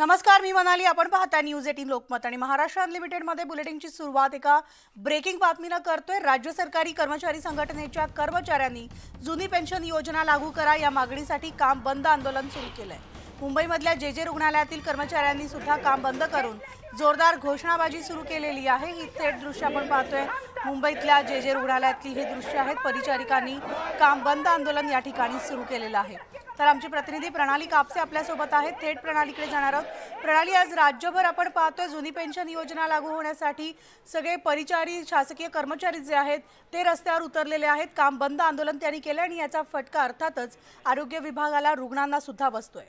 नमस्कार मी मनाली. आपण पाहता न्यूज एटीन लोकमत आणि महाराष्ट्र अनलिमिटेडमध्ये बुलेटिनची सुरुवात एका ब्रेकिंग बातमीनं करतोय. राज्य सरकारी कर्मचारी संघटनेच्या कर्मचाऱ्यांनी जुनी पेन्शन योजना लागू करा या मागणीसाठी काम बंद आंदोलन सुरू केलंय. मुंबईमधल्या जे जे रुग्णालयातील कर्मचाऱ्यांनी सुद्धा काम बंद करून जोरदार घोषणाबाजी सुरू केलेली आहे. ही थेट दृश्य आपण पाहतोय. मुंबईतल्या जे जे रुग्णालयातली ही दृश्य आहेत परिचारिकांनी काम बंद आंदोलन या ठिकाणी सुरू केलेलं आहे. तर आमची प्रतिनिधी प्रणाली कापसे आपल्यासोबत आहेत. थेट प्रणालीकडे जाणार आहोत. प्रणाली आज राज्यभर आपण पाहतोय जुनी पेन्शन योजना लागू होण्यासाठी सगळे परिचारी शासकीय कर्मचारी जे आहेत ते रस्त्यावर उतरलेले आहेत. काम बंद आंदोलन त्यांनी केलं आणि याचा फटका अर्थातच आरोग्य विभागाला रुग्णांना सुद्धा बसतोय.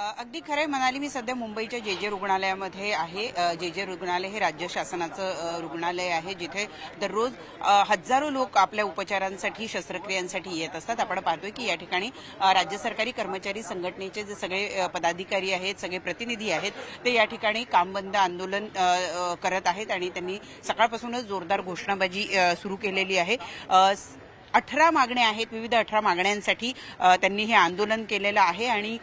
अगदी खरंय म्हणाली मी सध्या मुंबईच्या जे जे रुग्णालयामध्ये आहे. जे जे रुग्णालय हे राज्य शासनाचं रुग्णालय आहे जिथे दररोज हजारो लोक आपल्या उपचारांसाठी शस्त्रक्रियांसाठी येत असतात. आपण पाहतोय की या ठिकाणी राज्य सरकारी कर्मचारी संघटनेचे जे सगळे पदाधिकारी आहेत सगळे प्रतिनिधी आहेत ते या ठिकाणी कामबंद आंदोलन करत आहेत आणि त्यांनी सकाळपासूनच जोरदार घोषणाबाजी सुरू केलेली आहे. अठरा मागण्या आहेत विविध अठरा मागण्यांसाठी त्यांनी हे आंदोलन केलेलं आहे आणि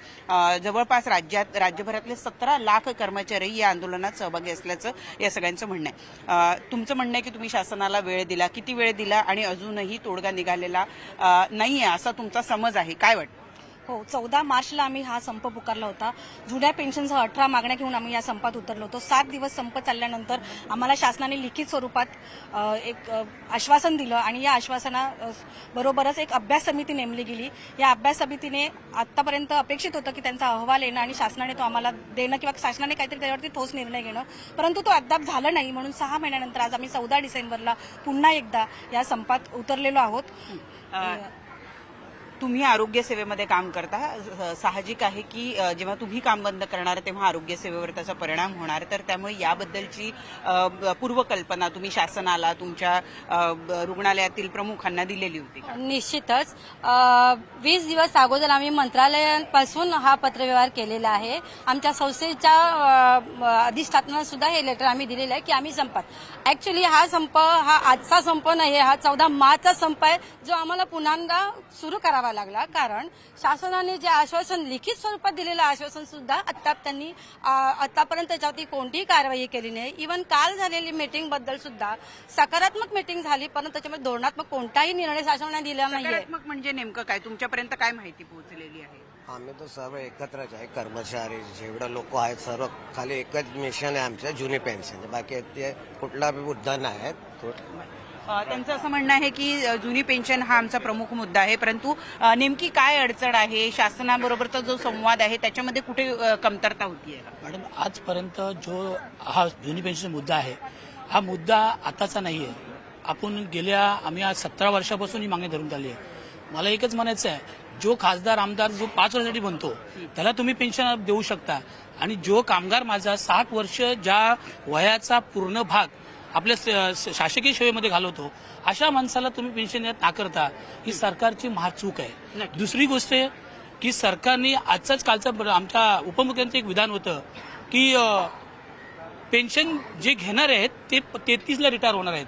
जवळपास राज्यात राज्यभरातले सतरा लाख कर्मचारी या आंदोलनात सहभागी असल्याचं या सगळ्यांचं म्हणणं आहे. तुमचं म्हणणं आहे की तुम्ही शासनाला वेळ दिला किती वेळ दिला आणि अजूनही तोडगा निघालेला नाही आहे असा तुमचा समज आहे. काय वाटतं? हो चौदा मार्चला आम्ही हा संप पुकारला होता. जुन्या पेन्शनसह अठरा मागण्या घेऊन आम्ही या संपात उतरलो होतो. सात दिवस संप चालल्यानंतर आम्हाला शासनाने लिखित स्वरूपात एक आश्वासन दिलं आणि या आश्वासना बरोबरच एक अभ्यास समिती नेमली गेली. या अभ्यास समितीने आतापर्यंत अपेक्षित होतं की त्यांचा अहवाल येणं आणि शासनाने तो आम्हाला देणं किंवा शासनाने काहीतरी त्यावरती ठोस निर्णय घेणं. परंतु तो अद्याप झाला नाही. म्हणून सहा महिन्यानंतर आज आम्ही चौदा डिसेंबरला पुन्हा एकदा या संपात उतरलेलो आहोत. तुम्ही आरोग्य सेवेमध्ये काम करता. साहजिक आहे की जेव्हा तुम्ही काम बंद करणार तेव्हा आरोग्य सेवेवर त्याचा परिणाम होणार. तर त्यामुळे याबद्दलची पूर्वकल्पना तुम्ही शासनाला तुमच्या रुग्णालयातील प्रमुखांना दिलेली होती निश्चितच. वीस दिवस अगोदर आम्ही मंत्रालयापासून हा पत्रव्यवहार केलेला आहे. आमच्या संस्थेच्या अ, सुद्धा हे लेटर आम्ही दिलेलं आहे की आम्ही संपात. ऍक्च्युली हा संप हा आजचा संप नाही हा चौदा मार्चचा संप आहे जो आम्हाला पुन्हा सुरू करावा लागला. कारण शासनाने जे आश्वासन लिखित स्वरूपात दिलेलं आश्वासन सुद्धा आता त्यांनी आतापर्यंत त्याच्यावरती कोणतीही कारवाई केली नाही. इव्हन काल झालेली मीटिंगबद्दल सुद्धा सकारात्मक मीटिंग झाली परंतु त्याच्यामध्ये धोरणात्मक कोणताही निर्णय शासनाने दिला नाहीये. सकारात्मक म्हणजे नेमकं काय? तुमच्यापर्यंत काय माहिती पोहोचलेली आहे? आम्ही तर सर्व एकत्रच आहे. कर्मचारी जेवढे लोक आहेत सर्व खाली एकच मिशन आहे आमचं जुनी पेन्शन बाकी ते कुठला बी मुद्दा नाही. त्यांचं असं म्हणणं आहे की जुनी पेन्शन हा आमचा प्रमुख मुद्दा आहे. परंतु नेमकी काय अडचण आहे? शासनाबरोबरचा जो संवाद आहे त्याच्यामध्ये कुठे कमतरता होती मॅडम आजपर्यंत जो हा जुनी पेन्शन मुद्दा आहे हा मुद्दा आताचा नाही आहे. आपण गेल्या आम्ही आज सतरा वर्षापासून ही मागणी धरून चालली आहे. मला एकच म्हणायचं आहे जो खासदार आमदार जो पाच वर्षासाठी बनतो त्याला तुम्ही पेन्शन देऊ शकता. आणि जो कामगार माझा साठ वर्ष ज्या वयाचा पूर्ण भाग आपल्या शासकीय सेवेमध्ये घालवतो अशा माणसाला तुम्ही पेन्शन देत नाकारता ही सरकारची महाचूक आहे. दुसरी गोष्ट आहे की सरकारने आजचाच कालचं आमच्या उपमुख्यमंत्री एक विधान होतं की पेन्शन जे घेणार आहेत ते तेहतीसला रिटायर होणार आहेत.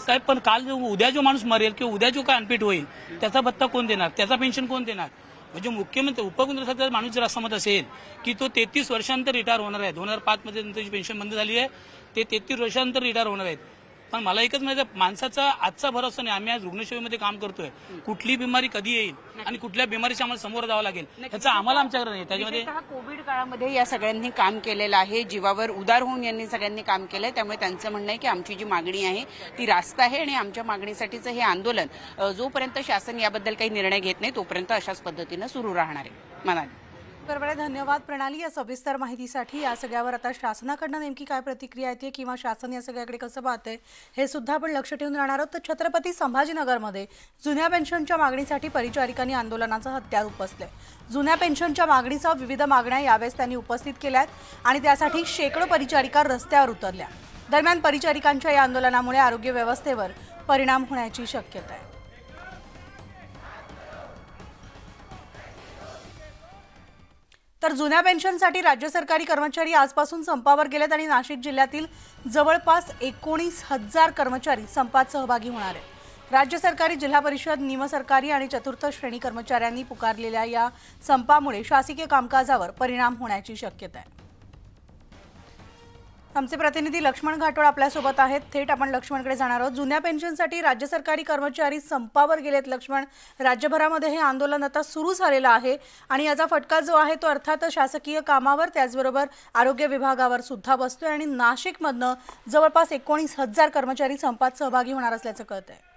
साहेब पण काल जो उद्या जो माणूस मरेल किंवा उद्या जो काय अनफिट होईल त्याचा भत्ता कोण देणार? त्याचा पेन्शन कोण देणार? म्हणजे मुख्यमंत्री उपमुख्यमंत्री माणूस जर असं मत असेल की तो तेहतीस वर्षांतर रिटायर होणार आहे. दोन हजार पाचमध्ये त्यांची पेन्शन बंद झाली आहे. ते तेहतीस वर्षांतर रिटायर होणार आहेत. पण मला एकच माहिती माणसाचा आजचा भरोसा नाही. आम्ही आज रुग्णसेवेमध्ये काम करतोय. कुठली बिमारी कधी येईल आणि कुठल्या बिमारीच्या आम्हाला समोर जावं लागेल त्याचा आम्हाला आमच्याकडे नाही. त्याच्यामध्ये कोविड काळामध्ये या सगळ्यांनी काम केलेलं आहे. जीवावर उदार होऊन यांनी सगळ्यांनी काम केलंय. त्यामुळे त्यांचं म्हणणं आहे की आमची जी मागणी आहे ती रास्त आहे आणि आमच्या मागणीसाठीचं हे आंदोलन जोपर्यंत शासन याबद्दल काही निर्णय घेत नाही तोपर्यंत अशाच पद्धतीनं सुरू राहणार आहे. म्हणाले बरोबर धन्यवाद प्रणाली या सविस्तर माहितीसाठी. या सगळ्यावर आता शासनाकडनं नेमकी काय प्रतिक्रिया येते किंवा शासन या सगळ्याकडे कसं पाहते हे सुद्धा आपण लक्ष ठेवून राहणार आहोत. तर छत्रपती संभाजीनगरमध्ये जुन्या पेन्शनच्या मागणीसाठी परिचारिकांनी आंदोलनाचं हत्यार उपसले जुन्या पेन्शनच्या मागणीसह विविध मागण्या यावेळेस त्यांनी उपस्थित केल्या आहेत आणि त्यासाठी शेकडो परिचारिका रस्त्यावर उतरल्या. दरम्यान परिचारिकांच्या या आंदोलनामुळे आरोग्य व्यवस्थेवर परिणाम होण्याची शक्यता आहे. तर जुन्या पेन्शनसाठी राज्य सरकारी कर्मचारी आजपासून संपावर गेलेत आणि नाशिक जिल्ह्यातील जवळपास एकोणीस हजार कर्मचारी संपात सहभागी होणार आहेत. राज्य सरकारी जिल्हा परिषद निमसरकारी आणि चतुर्थ श्रेणी कर्मचाऱ्यांनी पुकारलेल्या या संपामुळे शासकीय कामकाजावर परिणाम होण्याची शक्यता आहे. आमचे प्रतिनिधी लक्ष्मण घाटोळ आपल्यासोबत आहेत. थेट आपण लक्ष्मणकडे जाणार आहोत. जुन्या पेन्शनसाठी राज्य सरकारी कर्मचारी संपावर गेलेत लक्ष्मण. राज्यभरामध्ये हे आंदोलन आता सुरू झालेलं आहे आणि याचा फटका जो आहे तो अर्थातच शासकीय कामावर त्याचबरोबर आरोग्य विभागावर सुद्धा बसतोय आणि नाशिकमधनं जवळपास एकोणीस हजार कर्मचारी संपात सहभागी होणार असल्याचं कळत आहे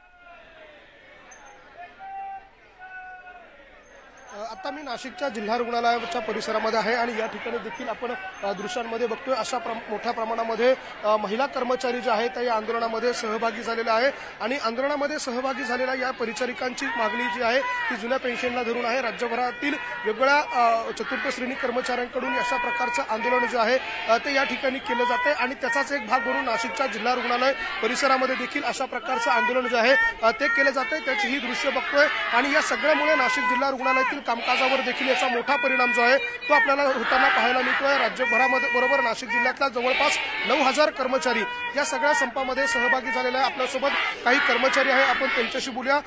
आता मी नाशिकच्या जिल्हा रुग्णालयाच्या परिसरामध्ये आहे आणि या ठिकाणी देखील आपण दृश्यांमध्ये बघतोय अशा प्र मोठ्या प्रमाणामध्ये महिला कर्मचारी जे आहेत त्या या आंदोलनामध्ये सहभागी झालेल्या आहे आणि आंदोलनामध्ये सहभागी झालेल्या या परिचारिकांची मागणी जी आहे ती जुन्या पेन्शनला धरून आहे. राज्यभरातील वेगवेगळ्या चतुर्थ श्रेणी कर्मचाऱ्यांकडून अशा प्रकारचं आंदोलन जे आहे ते या ठिकाणी केलं जाते आणि त्याचाच एक भाग म्हणून नाशिकच्या जिल्हा रुग्णालय परिसरामध्ये देखील अशा प्रकारचं आंदोलन जे आहे ते केलं जाते त्याची ही दृश्य बघतोय. आणि या सगळ्यामुळे नाशिक जिल्हा रुग्णालयातील कामकाजावर देखील याचा मोठा परिणाम जो आहे तो आपल्याला होताना पाहायला मिळतोय. राज्यभरामध्ये बरोबर नाशिक जिल्ह्यातला जवळपास नऊ हजार कर्मचारी या सगळ्या संपामध्ये सहभागी झालेला आहे आपल्यासोबत काही कर्मचारी आहे. आपण त्यांच्याशी बोलूया.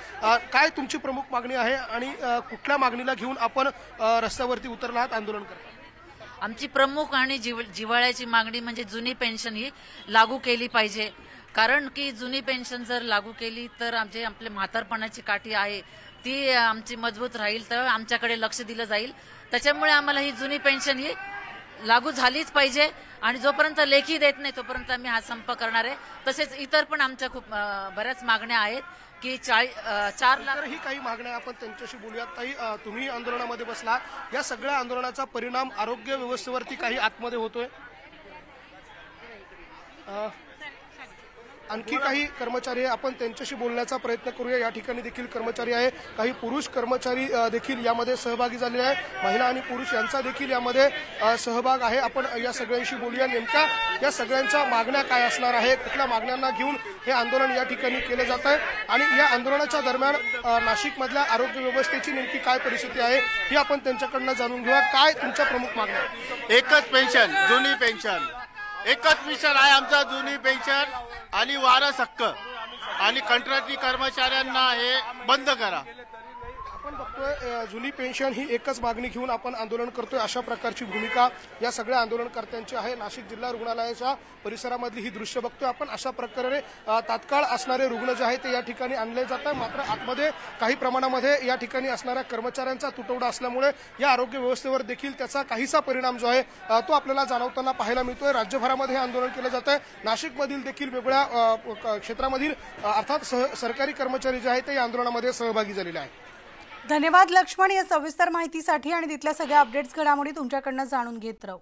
काय तुमची प्रमुख मागणी आहे आणि कुठल्या मागणीला घेऊन आपण रस्त्यावरती उतरला आहात आंदोलन करतो आमची प्रमुख आणि जीव जिव्हाळ्याची मागणी म्हणजे जुनी पेन्शन ही लागू केली पाहिजे. कारण की जुनी पेन्शन जर लागू केली तर आमचे आपले म्हातारपणाची काठी आहे. ती आमची मजबूत राहील तर आमच्याकडे लक्ष दिलं जाईल. त्याच्यामुळे आम्हाला ही जुनी पेन्शन ही लागू झालीच पाहिजे आणि जोपर्यंत लेखी देत नाही तोपर्यंत आम्ही हा संप करणार आहे. तसेच इतर पण आमच्या खूप बऱ्याच मागण्या आहेत की चाळी चार लाख ही काही मागण्या आपण त्यांच्याशी बोलूयात. ताई तुम्ही आंदोलनामध्ये बसला. या सगळ्या आंदोलनाचा परिणाम आरोग्य व्यवस्थेवरती काही आतमध्ये होतोय? आणखी काही कर्मचारी आहे. आपण त्यांच्याशी बोलण्याचा प्रयत्न करूया. या ठिकाणी देखील कर्मचारी आहे. काही पुरुष कर्मचारी देखील यामध्ये सहभागी झालेले आहे महिला आणि पुरुष यांचा देखील यामध्ये सहभाग आहे. आपण या सगळ्यांशी बोलूया. नेमक्या या सगळ्यांच्या मागण्या काय असणार आहे कुठल्या मागण्यांना घेऊन हे आंदोलन या ठिकाणी केलं जात आहे? आणि या आंदोलनाच्या दरम्यान नाशिकमधल्या आरोग्य व्यवस्थेची नेमकी काय परिस्थिती आहे ही आपण त्यांच्याकडनं जाणून घेऊया. काय तुमच्या प्रमुख मागण्या एकच पेन्शन जुनी पेन्शन. एकच मिशन आहे आमचा जुनी पेन्शन. आणि वारस हक्क आणि कंत्राटी कर्मचाऱ्यांना हे बंद करा. आपण जुनी पेन्शन ही एकच मागणी घेऊन आपण आंदोलन करतोय अशा प्रकारची भूमिका या सगळ्या आंदोलनकर्त्यांची आहे. नाशिक जिल्हा रुग्णालयाच्या परिसरामधली ही दृश्य बघतोय आपण. अशा प्रकारे तात्काळ असणारे रुग्ण जे आहेत ते या ठिकाणी आणले जात आहे मात्र आतमध्ये काही प्रमाणामध्ये या ठिकाणी असणाऱ्या कर्मचाऱ्यांचा तुटवडा असल्यामुळे या आरोग्य व्यवस्थेवर देखील त्याचा काहीसा परिणाम जो आहे तो आपल्याला जाणवताना पाहायला मिळतोय. राज्यभरामध्ये हे आंदोलन केलं जात आहे नाशिकमधील देखील वेगवेगळ्या क- क्षेत्रामधील अर्थात सह- सरकारी कर्मचारी जे आहेत ते या आंदोलनामध्ये सहभागी झालेले आहेत. धन्यवाद लक्ष्मण या सविस्तर माहितीसाठी आणि तिथल्या सगळ्या अपडेट्स घडामोडी तुमच्याकडनं जाणून घेत राहू.